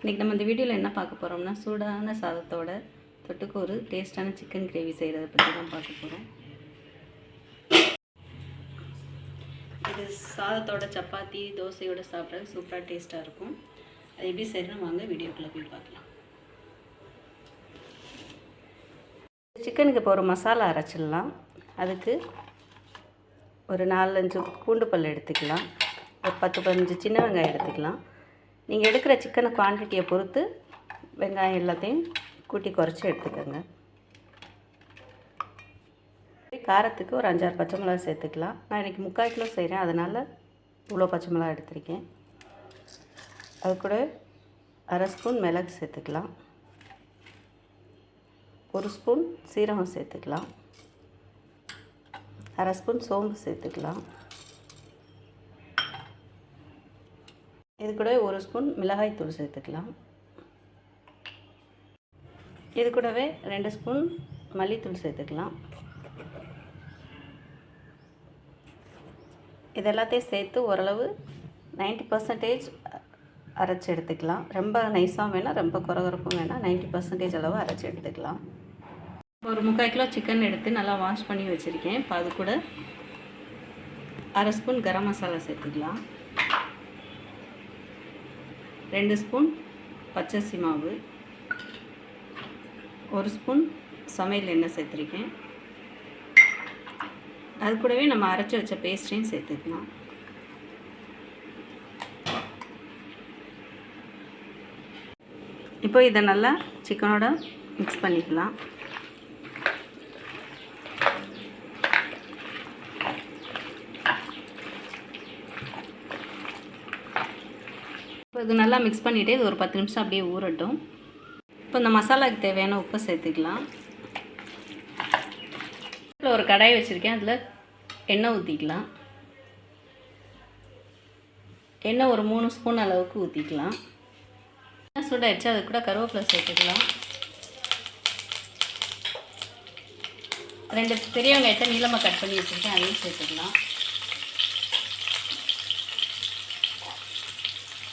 இன்றைக்கி நம்ம இந்த வீடியோவில் என்ன பார்க்க போகிறோம்னா சூடான சாதத்தோட தொட்டுக்கு ஒரு டேஸ்டான சிக்கன் கிரேவி செய்கிறத பற்றி தான் பார்க்க போகிறோம் இது சாதத்தோட சப்பாத்தி தோசையோட சாப்பிட சூப்பராக டேஸ்ட்டாக இருக்கும். அது எப்படி செய்யணும் வாங்க வீடியோக்குள்ளே போய் பார்க்கலாம். சிக்கனுக்கு இப்போ ஒரு மசாலா அரைச்சிடலாம். அதுக்கு ஒரு நாலஞ்சு பூண்டு பல் எடுத்துக்கலாம். ஒரு பத்து பதினஞ்சு சின்ன வெங்காயம் எடுத்துக்கலாம். நீங்கள் எடுக்கிற சிக்கனை குவான்டிட்டியை பொறுத்து வெங்காயம் எல்லாத்தையும் கூட்டி குறைச்சி எடுத்துக்கோங்க. காரத்துக்கு ஒரு அஞ்சாறு பச்சை மிளகா சேர்த்துக்கலாம். நான் இன்றைக்கி முக்கால் கிலோ செய்கிறேன் அதனால் இவ்வளோ பச்சை மிளகா எடுத்திருக்கேன். அது கூட அரை ஸ்பூன் மிளகு சேர்த்துக்கலாம். ஒரு ஸ்பூன் சீரகம் சேர்த்துக்கலாம். அரை ஸ்பூன் சோம்பு சேர்த்துக்கலாம். இது கூட ஒரு ஸ்பூன் மிளகாய்த்தூள் சேர்த்துக்கலாம். இது கூடவே ரெண்டு ஸ்பூன் மல்லித்தூள் சேர்த்துக்கலாம். இது எல்லாத்தையும் சேர்த்து ஓரளவு நைன்ட்டி பர்சன்டேஜ் அரைச்சி எடுத்துக்கலாம். ரொம்ப நைஸாகவும் வேணால் ரொம்ப குறகுறப்பும் வேணால் நைன்ட்டி பர்சன்டேஜ் அளவு அரைச்சி எடுத்துக்கலாம். ஒரு முக்கால் கிலோ சிக்கன் எடுத்து நல்லா வாஷ் பண்ணி வச்சுருக்கேன். இப்போ அது கூட அரை ஸ்பூன் கரம் மசாலா சேர்த்துக்கலாம். ரெண்டு ஸ்பூன் பச்சரிசி மாவு ஒரு ஸ்பூன் சமையல் எண்ணெய் சேர்த்துருக்கேன். அது கூடவே நம்ம அரைச்சி வச்ச பேஸ்ட்டையும் சேர்த்துக்கலாம். இப்போ இதை நல்லா சிக்கனோட மிக்ஸ் பண்ணிக்கலாம். இப்போ இது நல்லா மிக்ஸ் பண்ணிவிட்டு இது ஒரு பத்து நிமிஷம் அப்படியே ஊறட்டும். இப்போ இந்த மசாலாவுக்கு தேவையான உப்பை சேர்த்துக்கலாம். இப்போ ஒரு கடாய் வச்சுருக்கேன். அதில் எண்ணெய் ஊற்றிக்கலாம் எண்ணெய் ஒரு மூணு ஸ்பூன் அளவுக்கு ஊற்றிக்கலாம் எண்ணெய் சூடாகிடுச்சு அது கூட கருவேப்பிலை சேர்த்துக்கலாம். ரெண்டு பெரிய வெங்காயத்தை நீளமாக கட் பண்ணி வச்சுருக்கேன் அதையும் சேர்த்துக்கலாம்.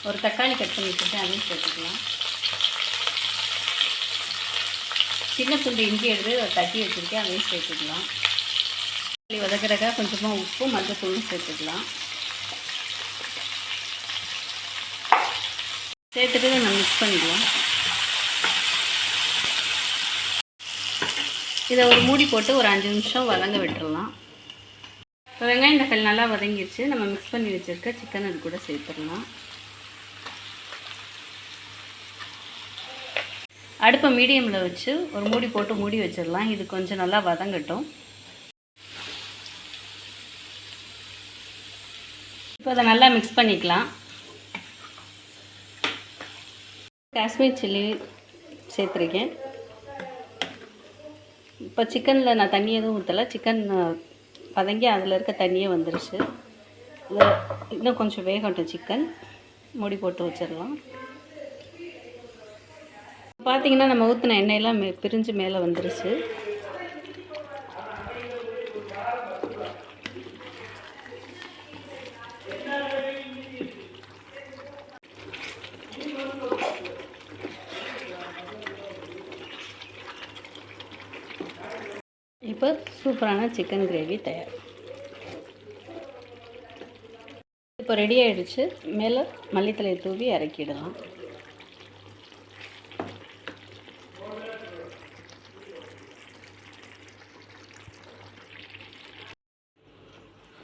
ஒரு தக்காளி கட் பண்ணி வச்சுருக்கேன் அதையும் சேர்த்துக்கலாம். சின்ன துண்டு இஞ்சி எடுத்து தட்டி வச்சுருக்கேன் அதையும் சேர்த்துக்கலாம். வதக்கிறக்கா கொஞ்சமாக உப்பு மஞ்சத்தூளும் சேர்த்துக்கலாம். சேர்த்துட்டு நம்ம மிக்ஸ் பண்ணிக்கலாம் இதை ஒரு மூடி போட்டு ஒரு அஞ்சு நிமிஷம் வதங்க விட்டுறலாம். இப்போ வெங்காயம் தக்காளி நல்லா வதங்கிடுச்சு நம்ம மிக்ஸ் பண்ணி வச்சுருக்க சிக்கன் அது கூட சேர்த்துடலாம். அடுப்பை மீடியமில் வச்சு ஒரு மூடி போட்டு மூடி வச்சிடலாம். இது கொஞ்சம் நல்லா வதங்கட்டும். இப்போ அதை நல்லா மிக்ஸ் பண்ணிக்கலாம். காஷ்மீர் சில்லி சேர்த்துருக்கேன். இப்போ சிக்கனில் நான் தண்ணி எதுவும் ஊற்றலை சிக்கன் வதங்கி அதில் இருக்க தண்ணியே வந்துருச்சு. இன்னும் கொஞ்சம் வேகட்டும் சிக்கன். மூடி போட்டு வச்சிடலாம். பார்த்தீங்கன்னா நம்ம ஊற்றின எண்ணெயெல்லாம் மே பிரிஞ்சு மேலே வந்துருச்சு. இப்போ சூப்பரான சிக்கன் கிரேவி தயார். இப்போ ரெடி ஆகிடுச்சு மேலே மல்லித்தலையை தூவி இறக்கிடலாம்.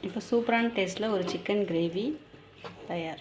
இப்போ சூப்பரான டேஸ்ட்டில் ஒரு சிக்கன் கிரேவி தயார்.